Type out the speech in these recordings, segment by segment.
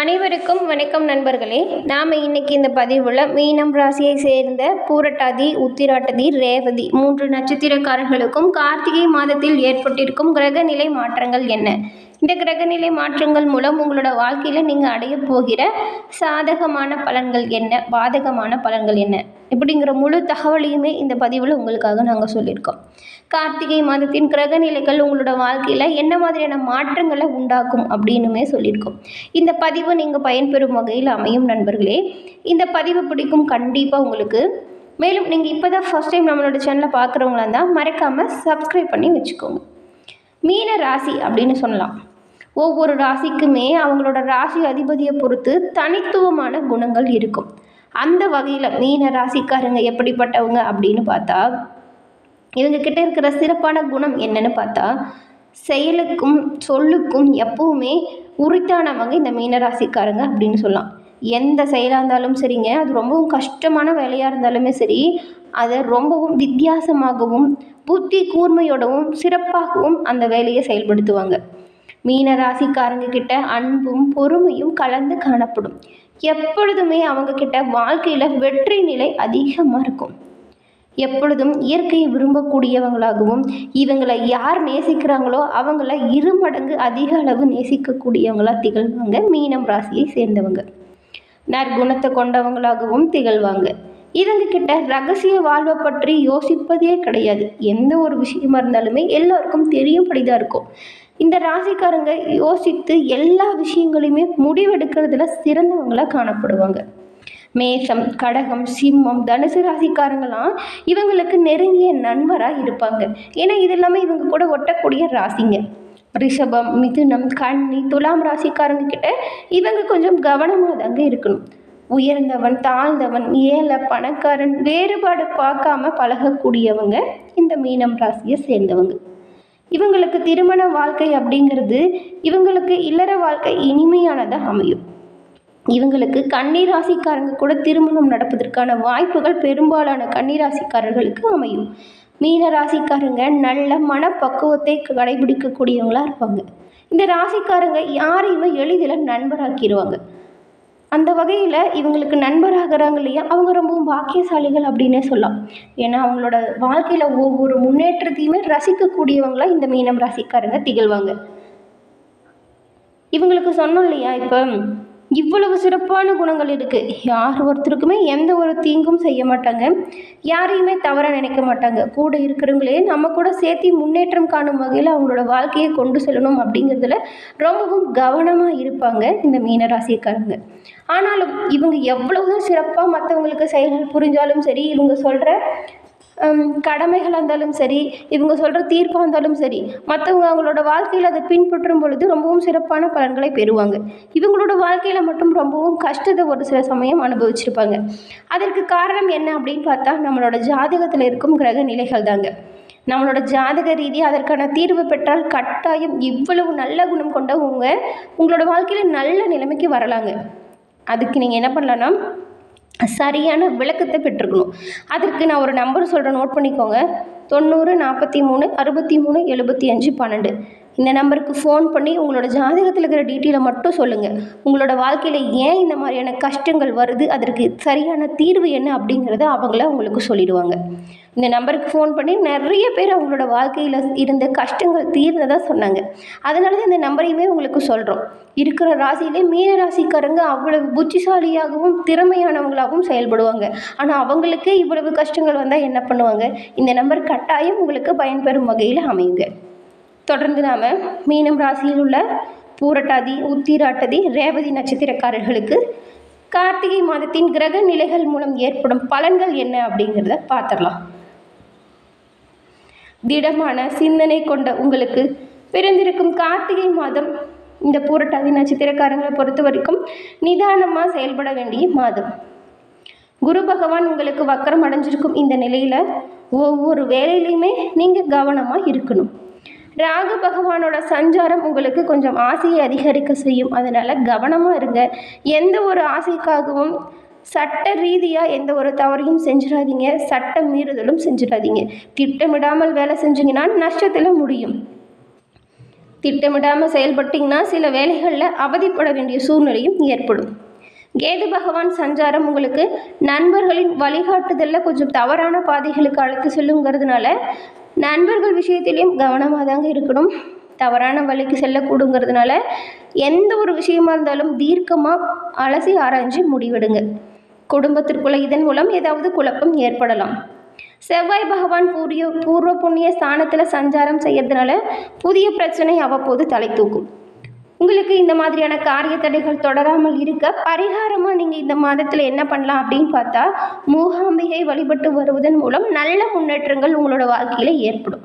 அனைவருக்கும் வணக்கம் நண்பர்களே. நாம் இன்னைக்கு இந்த பதிவில் மீனம் ராசியை சேர்ந்த பூரட்டாதி உத்திராட்டதி ரேவதி மூன்று நட்சத்திரக்காரர்களுக்கும் கார்த்திகை மாதத்தில் ஏற்பட்டிருக்கும் கிரகநிலை மாற்றங்கள் என்ன? இந்த கிரகநிலை மாற்றங்கள் மூலம் உங்களோட வாழ்க்கையில் நீங்கள் அடைய போகிற சாதகமான பலன்கள் என்ன? பாதகமான பலன்கள் என்ன? இப்படிங்கிற முழு தகவலையுமே இந்த பதிவில் உங்களுக்காக நாங்கள் சொல்லியிருக்கோம். கார்த்திகை மாதத்தின் கிரகநிலைகள் உங்களோட வாழ்க்கையில் என்ன மாதிரியான மாற்றங்களை உண்டாக்கும் அப்படின்னுமே சொல்லியிருக்கோம். இந்த பதிவு நீங்கள் பயன்பெறும் வகையில் அமையும் நண்பர்களே. இந்த பதிவு பிடிக்கும் கண்டிப்பாக உங்களுக்கு. மேலும் நீங்கள் இப்போ தான் ஃபஸ்ட் டைம் நம்மளோட சேனலை பார்க்குறவங்களா இருந்தால் மறக்காமல் சப்ஸ்கிரைப் பண்ணி வச்சுக்கோங்க. மீன ராசி அப்படின்னு சொல்லலாம். ஒவ்வொரு ராசிக்குமே அவங்களோட ராசி அதிபதியை பொறுத்து தனித்துவமான குணங்கள் இருக்கும். அந்த வகையில் மீன ராசிக்காரங்க எப்படிப்பட்டவங்க அப்படின்னு பார்த்தா இவங்க கிட்ட இருக்கிற சிறப்பான குணம் என்னன்னு பார்த்தா செயலுக்கும் சொல்லுக்கும் எப்பவுமே உரித்தானவங்க இந்த மீனராசிக்காரங்க அப்படின்னு சொல்லலாம். எந்த செயலாக இருந்தாலும் சரிங்க அது ரொம்பவும் கஷ்டமான வேலையாக இருந்தாலுமே சரி அதை ரொம்பவும் வித்தியாசமாகவும் புத்தி கூர்மையோடவும் சிறப்பாகவும் அந்த வேலையை செயல்படுத்துவாங்க. மீன ராசிக்காரங்க கிட்ட அன்பும் பொறுமையும் கலந்து காணப்படும். எப்பொழுதுமே அவங்க கிட்ட வாழ்க்கையில் வெற்றி நிலை அதிகமாக இருக்கும். எப்பொழுதும் இயற்கையை விரும்பக்கூடியவங்களாகவும் இவங்களை யார் நேசிக்கிறாங்களோ அவங்கள இரு மடங்கு அதிக அளவு நேசிக்கக்கூடியவங்களாக திகழ்வாங்க மீனம் ராசியை சேர்ந்தவங்க. நற்குணத்தை கொண்டவங்களாகவும் திகழ்வாங்க. இவங்க கிட்ட ரகசிய வாழ்வை பற்றி யோசிப்பதே கிடையாது. எந்த ஒரு விஷயமா இருந்தாலுமே எல்லோருக்கும் தெரியும்படிதான் இருக்கும். இந்த ராசிக்காரங்க யோசித்து எல்லா விஷயங்களையுமே முடிவெடுக்கிறதுல சிறந்தவங்களாக காணப்படுவாங்க. மேஷம் கடகம் சிம்மம் தனுசு ராசிக்காரங்களாம் இவங்களுக்கு நெருங்கிய நண்பராக இருப்பாங்க. ஏன்னா இது எல்லாமே இவங்க கூட ஒட்டக்கூடிய ராசிங்க. ரிஷபம் மிதுனம் கன்னி துலாம் ராசிக்காரங்க கிட்ட இவங்க கொஞ்சம் கவனமாக தாங்க இருக்கணும். உயர்ந்தவன் தாழ்ந்தவன் ஏழை பணக்காரன் வேறுபாடு பார்க்காம பழகக்கூடியவங்க இந்த மீனம் ராசியை சேர்ந்தவங்க. இவங்களுக்கு திருமண வாழ்க்கை அப்படிங்கிறது இவங்களுக்கு இல்லற வாழ்க்கை இனிமையானதாக அமையும். இவங்களுக்கு கன்னிராசிக்காரங்க கூட திருமணம் நடப்பதற்கான வாய்ப்புகள் பெரும்பாலான கன்னிராசிக்காரர்களுக்கு அமையும். மீன ராசிக்காரங்க நல்ல மனப்பக்குவத்தை கடைபிடிக்கக்கூடியவங்களாக இருப்பாங்க. இந்த ராசிக்காரங்க யாரையுமே எளிதில் நண்பராக்கிடுவாங்க அந்த வகையில் இவங்களுக்கு நண்பராகிறாங்க இல்லையா? அவங்க ரொம்பவும் பாக்கியசாலிகள் அப்படின்னே சொல்லலாம். ஏன்னா அவங்களோட வாழ்க்கையில் ஒவ்வொரு முன்னேற்றத்தையுமே ரசிக்கக்கூடியவங்களா இந்த மீனம் ராசிக்காரங்க திகழ்வாங்க. இவங்களுக்கு சொன்னோம் இல்லையா? இப்போ இவ்வளவு சிறப்பான குணங்கள் இருக்குது யார் ஒருத்தருக்குமே எந்த ஒரு தீங்கும் செய்ய மாட்டாங்க. யாரையுமே தவற நினைக்க மாட்டாங்க. கூட இருக்கிறவங்களே நம்ம கூட சேர்த்து முன்னேற்றம் காணும் வகையில் அவங்களோட வாழ்க்கையை கொண்டு செல்லணும் அப்படிங்கிறதுல ரொம்பவும் கவனமாக இருப்பாங்க இந்த மீனராசிக்காரங்க. ஆனாலும் இவங்க எவ்வளவு சிறப்பாக மற்றவங்களுக்கு செயல்கள் புரிஞ்சாலும் சரி இவங்க சொல்கிற கடமைகளாக இருந்தாலும் சரி இவங்க சொல்கிற தீர்ப்பாக இருந்தாலும் சரி மற்றவங்க அவங்களோட வாழ்க்கையில் அதை பின்பற்றும் பொழுது ரொம்பவும் சிறப்பான பலன்களை பெறுவாங்க. இவங்களோட வாழ்க்கையில் மட்டும் ரொம்பவும் கஷ்டத்தை ஒரு சில சமயம் அனுபவிச்சிருப்பாங்க. அதற்கு காரணம் என்ன அப்படின்னு பார்த்தா நம்மளோட ஜாதகத்தில் இருக்கும் கிரக நிலைகள் தாங்க. நம்மளோட ஜாதக ரீதியாக அதற்கான தீர்வு பெற்றால் கட்டாயம் இவ்வளவு நல்ல குணம் கொண்டவங்க உங்களோட வாழ்க்கையில் நல்ல நிலைமைக்கு வரலாங்க. அதுக்கு நீங்கள் என்ன பண்ணலான்னா சரியான விளக்கத்தை பெற்றுக்கணும். அதற்கு நான் ஒரு நம்பர் சொல்கிறேன் நோட் பண்ணிக்கோங்க. தொண்ணூறு நாற்பத்தி மூணு அறுபத்தி மூணு எழுபத்தி அஞ்சு பன்னெண்டு. இந்த நம்பருக்கு ஃபோன் பண்ணி உங்களோட ஜாதகத்தில் இருக்கிற டீட்டெயிலை மட்டும் சொல்லுங்கள் உங்களோட வாழ்க்கையில் ஏன் இந்த மாதிரியான கஷ்டங்கள் வருது? அதற்கு சரியான தீர்வு என்ன அப்படிங்கிறத அவங்கள உங்களுக்கு சொல்லிடுவாங்க. இந்த நம்பருக்கு ஃபோன் பண்ணி நிறைய பேர் அவங்களோட வாழ்க்கையில் இருந்த கஷ்டங்கள் தீர்ந்ததாக சொன்னாங்க. அதனால தான் இந்த நம்பரையுமே உங்களுக்கு சொல்கிறோம் இருக்கிற ராசியிலே மீன ராசிக்காரங்க அவ்வளவு புத்திசாலியாகவும் திறமையானவங்களாகவும் செயல்படுவாங்க. ஆனால் அவங்களுக்கே இவ்வளவு கஷ்டங்கள் வந்தால் என்ன பண்ணுவாங்க? இந்த நம்பர் கட்டாயம் உங்களுக்கு பயன்பெறும் வகையில் அமையுங்க. தொடர்ந்து நாம் மீனம் ராசியில் உள்ள பூரட்டாதி உத்திராட்டதி ரேவதி நட்சத்திரக்காரர்களுக்கு கார்த்திகை மாதத்தின் கிரக நிலைகள் மூலம் ஏற்படும் பலன்கள் என்ன அப்படிங்கிறத பார்த்துடலாம். திடமான சிந்தனை கொண்ட உங்களுக்கு பிறந்திருக்கும் கார்த்திகை மாதம் இந்த பூரட்டாதி நட்சத்திரக்காரங்களை பொறுத்த வரைக்கும் நிதானமாக செயல்பட வேண்டிய மாதம். குரு பகவான் உங்களுக்கு வக்கரம் அடைஞ்சிருக்கும் இந்த நிலையில் ஒவ்வொரு வேலையிலையுமே நீங்கள் கவனமாக இருக்கணும். ராகு பகவானோட சஞ்சாரம் உங்களுக்கு கொஞ்சம் ஆசையை அதிகரிக்க செய்யும். அதனால் கவனமாக இருங்க. எந்த ஒரு ஆசைக்காகவும் சட்ட ரீதியாக எந்த ஒரு தவறையும் செஞ்சிடாதீங்க. சட்ட மீறுதலும் செஞ்சிடாதீங்க. திட்டமிடாமல் வேலை செஞ்சீங்கன்னா நஷ்டத்தில் முடியும். திட்டமிடாமல் செயல்பட்டிங்கன்னா சில வேலைகளில் அவதிப்பட வேண்டிய சூழ்நிலையும் ஏற்படும். கேது பகவான் சஞ்சாரம் உங்களுக்கு நண்பர்களின் வழிகாட்டுதலில் கொஞ்சம் தவறான பாதைகளுக்கு அழைத்து செல்லுங்கிறதுனால நண்பர்கள் விஷயத்திலையும் கவனமாக தாங்க இருக்கணும். தவறான வழிக்கு செல்லக்கூடுங்கிறதுனால எந்த ஒரு விஷயமா இருந்தாலும் தீர்க்கமாக அலசி ஆராய்ஞ்சு முடிவெடுங்க. குடும்பத்திற்குள்ள இதன் மூலம் ஏதாவது குழப்பம் ஏற்படலாம். செவ்வாய் பகவான் பூரிய பூர்வ புண்ணிய ஸ்தானத்தில் சஞ்சாரம் செய்யறதுனால புதிய பிரச்சனை அவ்வப்போது தலை தூக்கும். உங்களுக்கு இந்த மாதிரியான காரிய தடைகள் தொடராமல் இருக்க பரிகாரமாக நீங்கள் இந்த மாதத்தில் என்ன பண்ணலாம் அப்படின்னு பார்த்தா மூகாம்பிகை வழிபட்டு வருவதன் மூலம் நல்ல முன்னேற்றங்கள் உங்களோட வாழ்க்கையில் ஏற்படும்.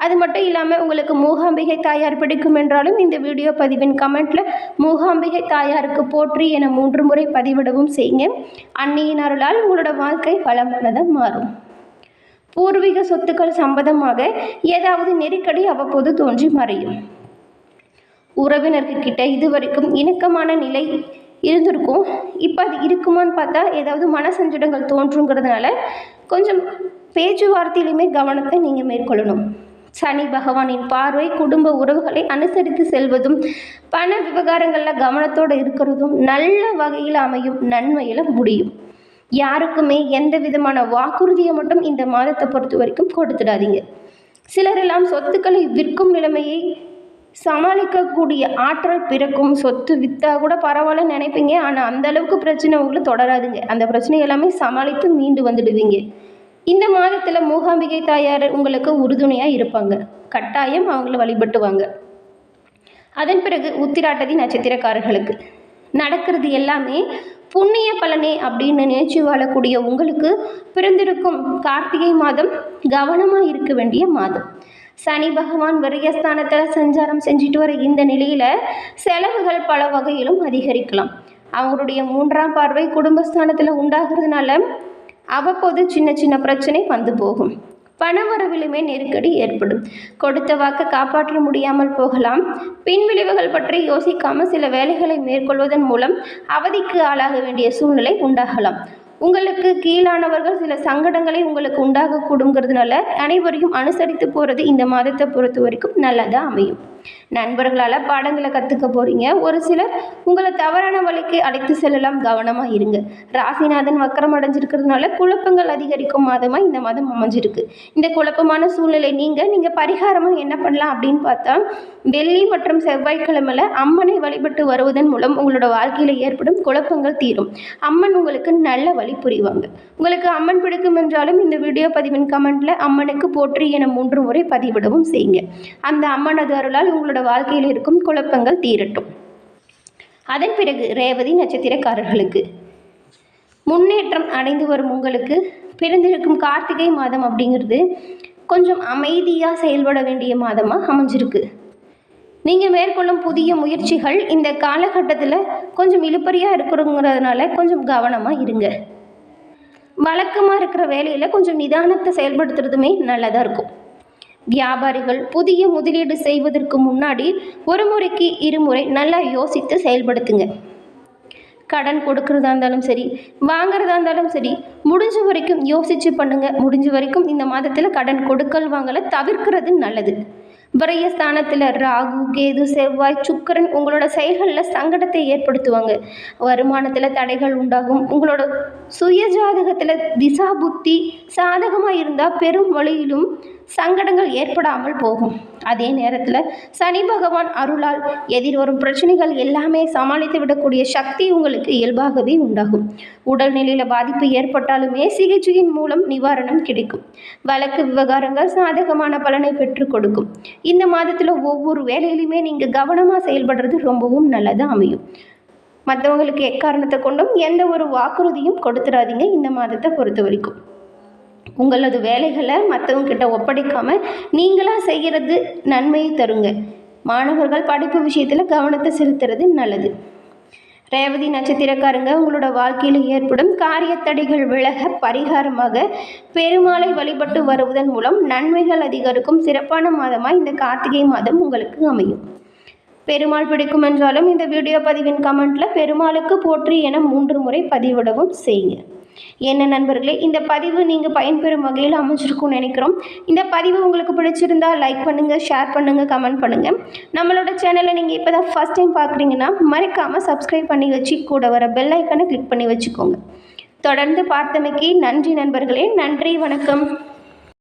அது மட்டும் இல்லாமல் உங்களுக்கு மூகாம்பிகை தாயார் பிடிக்கும் என்றாலும் இந்த வீடியோ பதிவின் கமெண்ட்டில் மூகாம்பிகை தாயாருக்கு போற்றி என மூன்று முறை பதிவிடவும் செய்யுங்க. அன்னியின் அருளால் உங்களோட வாழ்க்கை வளமானதாக மாறும். பூர்வீக சொத்துக்கள் சம்பந்தமாக ஏதாவது நெருக்கடி அவ்வப்போது தோன்றி மறையும். உறவினர்கிட்ட இது வரைக்கும் இணக்கமான நிலை இருந்திருக்கும். இப்போ அது இருக்குமான்னு பார்த்தா ஏதாவது மனசஞ்சடங்கள் தோன்றுங்கிறதுனால கொஞ்சம் பேச்சுவார்த்தையிலுமே கவனத்தை நீங்கள் மேற்கொள்ளணும். சனி பகவானின் பார்வை குடும்ப உறவுகளை அனுசரித்து செல்வதும் பண விவகாரங்களில் கவனத்தோடு இருக்கிறதும் நல்ல வகையில் அமையும் நன்மையில் முடியும். யாருக்குமே எந்த விதமான வாக்குறுதியை மட்டும் இந்த மாதத்தை பொறுத்த வரைக்கும் கொடுத்துடாதீங்க. சிலரெல்லாம் சொத்துக்களை விற்கும் நிலைமையை சமாளிக்கக்கூடிய ஆற்றல் பிறக்கும். சொத்து விற்றா கூட பரவாயில்ல நினைப்பீங்க. ஆனால் அந்த அளவுக்கு பிரச்சனை உங்களுக்கு தொடராதுங்க. அந்த பிரச்சனை எல்லாமே சமாளித்து மீண்டு வந்துடுவீங்க. இந்த மாதத்தில் மூகாம்பிகை தாயார் உங்களுக்கு உறுதுணையாக இருப்பாங்க. கட்டாயம் அவங்கள வழிபட்டுவாங்க. அதன் பிறகு உத்திராட்டதி நட்சத்திரக்காரர்களுக்கு. நடக்கிறது எல்லாமே புண்ணிய பலனே அப்படின்னு நினைச்சு வாழக்கூடிய உங்களுக்கு பிறந்திருக்கும் கார்த்திகை மாதம் கவனமாக இருக்க வேண்டிய மாதம். சனி பகவான் விரயஸ்தானத்தில் சஞ்சாரம் செஞ்சுட்டு வர இந்த நிலையில் செலவுகள் பல வகையிலும் அதிகரிக்கலாம். அவங்களுடைய மூன்றாம் பார்வை குடும்பஸ்தானத்தில் உண்டாகிறதுனால அவ்வப்போது சின்ன சின்ன பிரச்சனை வந்து போகும். பணவரவிலுமே நெருக்கடி ஏற்படும். கொடுத்த வாக்கை காப்பாற்ற முடியாமல் போகலாம். பின்விளைவுகள் பற்றி யோசிக்காமல் சில வேலைகளை மேற்கொள்வதன் மூலம் அவதிக்கு ஆளாக வேண்டிய சூழ்நிலை உண்டாகலாம். உங்களுக்கு கீழானவர்கள் சில சங்கடங்களை உங்களுக்கு உண்டாகக்கூடுங்கிறதுனால அனைவரையும் அனுசரித்து போகிறது இந்த மாதத்தை பொறுத்த வரைக்கும் நல்லதாக அமையும். நண்பர்களால் பாடங்களை கற்றுக்க போகிறீங்க ஒரு சிலர் உங்களை தவறான வழிக்கு அழைத்து செல்லலாம். கவனமாக இருங்க. ராசிநாதன் வக்கரம் அடைஞ்சிருக்கிறதுனால குழப்பங்கள் அதிகரிக்கும் மாதமாக இந்த மாதம் அமைஞ்சிருக்கு. இந்த குழப்பமான சூழ்நிலை நீங்கள் நீங்கள் பரிகாரமாக என்ன பண்ணலாம் அப்படின்னு பார்த்தா வெள்ளி மற்றும் செவ்வாய்க்கிழமையில் அம்மனை வழிபட்டு வருவதன் மூலம் உங்களோட வாழ்க்கையில் ஏற்படும் குழப்பங்கள் தீரும். அம்மன் உங்களுக்கு நல்ல வழி புரிவாங்க. உங்களுக்கு அம்மன் பிடிக்கும் என்றாலும் இந்த வீடியோ பதிவின் கமெண்ட்டில் அம்மனுக்கு போற்றி என மூன்று முறை பதிவிடவும் செய்யுங்க. அந்த அம்மனது அருளால் உங்களோட வாழ்க்கையில் இருக்கும் குழப்பங்கள் தீரட்டும். அதன் பிறகு ரேவதி நட்சத்திரக்காரர்களுக்கு முன்னேற்றம் அடைந்து வரும் உங்களுக்கு பிறந்திருக்கும் கார்த்திகை மாதம் அப்படிங்கிறது கொஞ்சம் அமைதியாக செயல்பட வேண்டிய மாதமாக அமைஞ்சிருக்கு. நீங்கள் மேற்கொள்ளும் புதிய முயற்சிகள் இந்த காலகட்டத்தில் கொஞ்சம் இழுப்பறியாக இருக்கிறோங்கிறதுனால கொஞ்சம் கவனமாக இருங்க. வழக்கமாக இருக்கிற வேலையில் கொஞ்சம் நிதானத்தை செயல்படுத்துறதுமே நல்லதாக இருக்கும். வியாபாரிகள் புதிய முதலீடு செய்வதற்கு முன்னாடி ஒரு முறைக்கு இருமுறை நல்லா யோசித்து செயல்படுத்துங்க. கடன் கொடுக்கறதா இருந்தாலும் சரி வாங்குறதா இருந்தாலும் சரி முடிஞ்ச வரைக்கும் யோசித்து பண்ணுங்க. முடிஞ்ச வரைக்கும் இந்த மாதத்தில் கடன் கொடுக்கல் வாங்கலை தவிர்க்கிறது நல்லது. விரயஸ்தானத்தில் ராகு கேது செவ்வாய் சுக்கரன் உங்களோட செயல்களில் சங்கடத்தை ஏற்படுத்துவாங்க. வருமானத்தில் தடைகள் உண்டாகும். உங்களோட சுய ஜாதகத்தில் திசா புத்தி சாதகமாக இருந்தால் பெரும் வழியிலும் சங்கடங்கள் ஏற்படாமல் போகும். அதே நேரத்தில் சனி பகவான் அருளால் எதிர்வரும் பிரச்சனைகள் எல்லாமே சமாளித்து விடக்கூடிய சக்தி உங்களுக்கு இயல்பாகவே உண்டாகும். உடல்நிலையில் பாதிப்பு ஏற்பட்டாலுமே சிகிச்சையின் மூலம் நிவாரணம் கிடைக்கும். வழக்கு விவகாரங்கள் சாதகமான பலனை பெற்றுக் கொடுக்கும். இந்த மாதத்தில் ஒவ்வொரு வேலையிலுமே நீங்கள் கவனமாக செயல்படுறது ரொம்பவும் நல்லதாக அமையும். மற்றவங்களுக்கு எக்காரணத்தை கொண்டும் எந்த ஒரு வாக்குறுதியும் கொடுத்துடாதீங்க இந்த மாதத்தை பொறுத்த வரைக்கும். உங்களது வேலைகளை மற்றவங்கிட்ட ஒப்படைக்காமல் நீங்களாக செய்கிறது நன்மையை தருங்க. மாணவர்கள் படிப்பு விஷயத்தில் கவனத்தை செலுத்துறது நல்லது. ரேவதி நட்சத்திரக்காரங்க உங்களோட வாழ்க்கையில் ஏற்படும் காரியத்தடைகள் விலக பரிகாரமாக பெருமாளை வழிபட்டு வருவதன் மூலம் நன்மைகள் அதிகரிக்கும் சிறப்பான மாதமாக இந்த கார்த்திகை மாதம் உங்களுக்கு அமையும். பெருமாள் பிடிக்கும் என்றாலும் இந்த வீடியோ பதிவின் கமெண்ட்டில் பெருமாளுக்கு போற்றி என மூன்று முறை பதிவிடவும் செய்யுங்க. என்ன நண்பர்களே இந்த பதிவு நீங்கள் பயன்பெறும் வகையில் அமைஞ்சிருக்கும்னு நினைக்கிறோம். இந்த பதிவு உங்களுக்கு பிடிச்சிருந்தா லைக் பண்ணுங்கள் ஷேர் பண்ணுங்கள் கமெண்ட் பண்ணுங்கள் நம்மளோட சேனலை நீங்கள் இப்போ தான் ஃபஸ்ட் டைம் பார்க்குறீங்கன்னா மறக்காமல் சப்ஸ்கிரைப் பண்ணி வச்சு கூட வர பெல் ஐக்கனை கிளிக் பண்ணி வச்சுக்கோங்க. தொடர்ந்து பார்த்தமைக்கு நன்றி நண்பர்களே நன்றி வணக்கம்.